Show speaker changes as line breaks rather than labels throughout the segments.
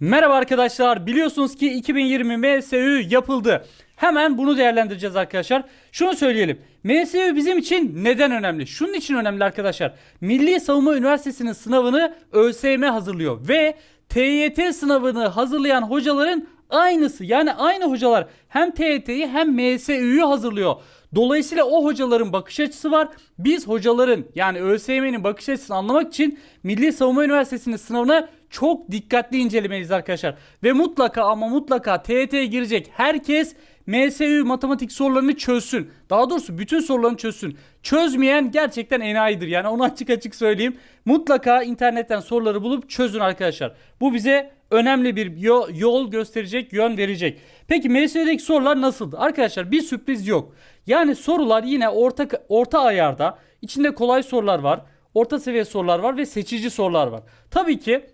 Merhaba arkadaşlar. Biliyorsunuz ki 2020 MSÜ yapıldı. Hemen bunu değerlendireceğiz arkadaşlar. Şunu söyleyelim. MSÜ bizim için neden önemli? Şunun için önemli arkadaşlar. Milli Savunma Üniversitesi'nin sınavını ÖSYM hazırlıyor ve TYT sınavını hazırlayan hocaların aynısı. Yani aynı hocalar hem TYT'yi hem MSÜ'yü hazırlıyor. Dolayısıyla o hocaların bakış açısı var. Biz hocaların yani ÖSYM'nin bakış açısını anlamak için Milli Savunma Üniversitesi'nin sınavına çok dikkatli incelemeliyiz arkadaşlar. Ve mutlaka ama mutlaka TYT'ye girecek herkes MSÜ matematik sorularını çözsün. Daha doğrusu bütün sorularını çözsün. Çözmeyen gerçekten enayidir. Yani onu açık açık söyleyeyim. Mutlaka internetten soruları bulup çözün arkadaşlar. Bu bize önemli bir yo- yol gösterecek, yön verecek. Peki MSÜ'deki sorular nasıldı? Arkadaşlar bir sürpriz yok. Yani sorular yine orta orta ayarda. İçinde kolay sorular var, orta seviye sorular var ve seçici sorular var. Tabii ki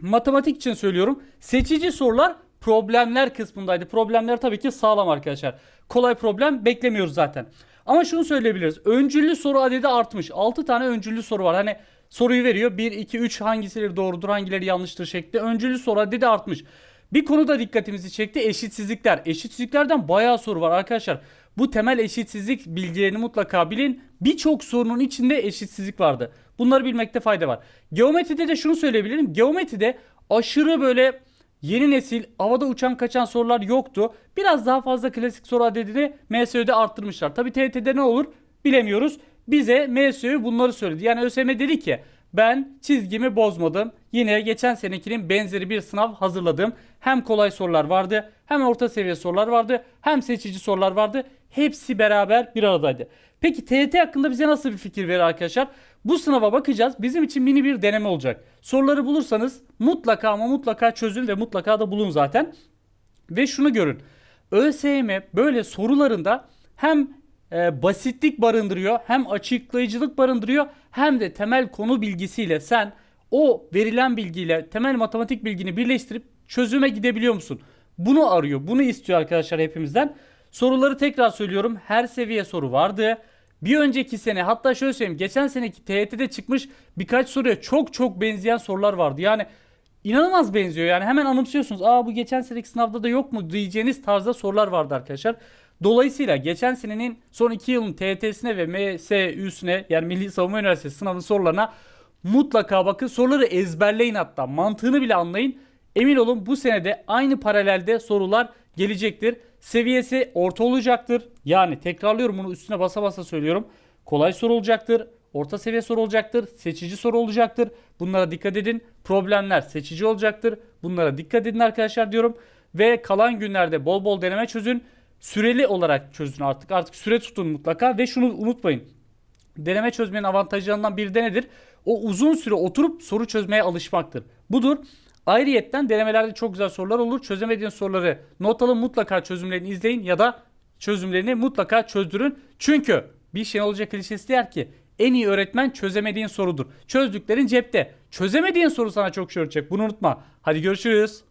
matematik için söylüyorum. Seçici sorular problemler kısmındaydı. Problemler tabii ki sağlam arkadaşlar. Kolay problem beklemiyoruz zaten. Ama şunu söyleyebiliriz. Öncüllü soru adedi artmış. 6 tane öncüllü soru var. Hani soruyu veriyor. 1, 2, 3 hangisileri doğrudur, hangileri yanlıştır şeklinde. Öncüllü soru adedi artmış. Bir konu da dikkatimizi çekti. Eşitsizlikler. Eşitsizliklerden bayağı soru var arkadaşlar. Bu temel eşitsizlik bilgilerini mutlaka bilin. Birçok sorunun içinde eşitsizlik vardı. Bunları bilmekte fayda var. Geometride de şunu söyleyebilirim. Geometride aşırı böyle yeni nesil havada uçan kaçan sorular yoktu. Biraz daha fazla klasik soru adedini MSÖ'de arttırmışlar. Tabi TYT'de ne olur bilemiyoruz. Bize MSÖ bunları söyledi. Yani ÖSYM dedi ki ben çizgimi bozmadım. Yine geçen senekinin benzeri bir sınav hazırladım. Hem kolay sorular vardı, hem orta seviye sorular vardı, hem seçici sorular vardı. Hepsi beraber bir aradaydı. Peki TYT hakkında bize nasıl bir fikir verir arkadaşlar? Bu sınava bakacağız. Bizim için mini bir deneme olacak. Soruları bulursanız mutlaka ama mutlaka çözün ve mutlaka da bulun zaten. Ve şunu görün. ÖSYM böyle sorularında hem e, basitlik barındırıyor, hem açıklayıcılık barındırıyor, hem de temel konu bilgisiyle sen o verilen bilgiyle temel matematik bilgini birleştirip çözüme gidebiliyor musun? Bunu arıyor, bunu istiyor arkadaşlar hepimizden. Soruları tekrar söylüyorum. Her seviye soru vardı. Bir önceki sene hatta şöyle söyleyeyim. Geçen seneki TYT'de çıkmış birkaç soruya çok çok benzeyen sorular vardı. Yani inanılmaz benziyor yani hemen anımsıyorsunuz. Aa bu geçen seneki sınavda da yok mu diyeceğiniz tarzda sorular vardı arkadaşlar. Dolayısıyla geçen senenin son 2 yılın TYT'sine ve MSÜ'süne yani Milli Savunma Üniversitesi sınavının sorularına mutlaka bakın. Soruları ezberleyin hatta mantığını bile anlayın. Emin olun bu senede aynı paralelde sorular gelecektir. Seviyesi orta olacaktır. Yani tekrarlıyorum bunu üstüne basa basa söylüyorum. Kolay soru olacaktır. Orta seviye soru olacaktır. Seçici soru olacaktır. Bunlara dikkat edin. Problemler seçici olacaktır. Bunlara dikkat edin arkadaşlar diyorum. Ve kalan günlerde bol bol deneme çözün. Süreli olarak çözün artık. Artık süre tutun mutlaka. Ve şunu unutmayın. Deneme çözmenin avantajlarından biri de nedir? O uzun süre oturup soru çözmeye alışmaktır. Budur. Ayrıyetten denemelerde çok güzel sorular olur. Çözemediğiniz soruları not alın mutlaka çözümlerini izleyin ya da çözümlerini mutlaka çözdürün. Çünkü bir şey olacak klişesi der ki en iyi öğretmen çözemediğin sorudur. Çözdüklerin cepte. Çözemediğin soru sana çok şey öğretecek. Bunu unutma. Hadi görüşürüz.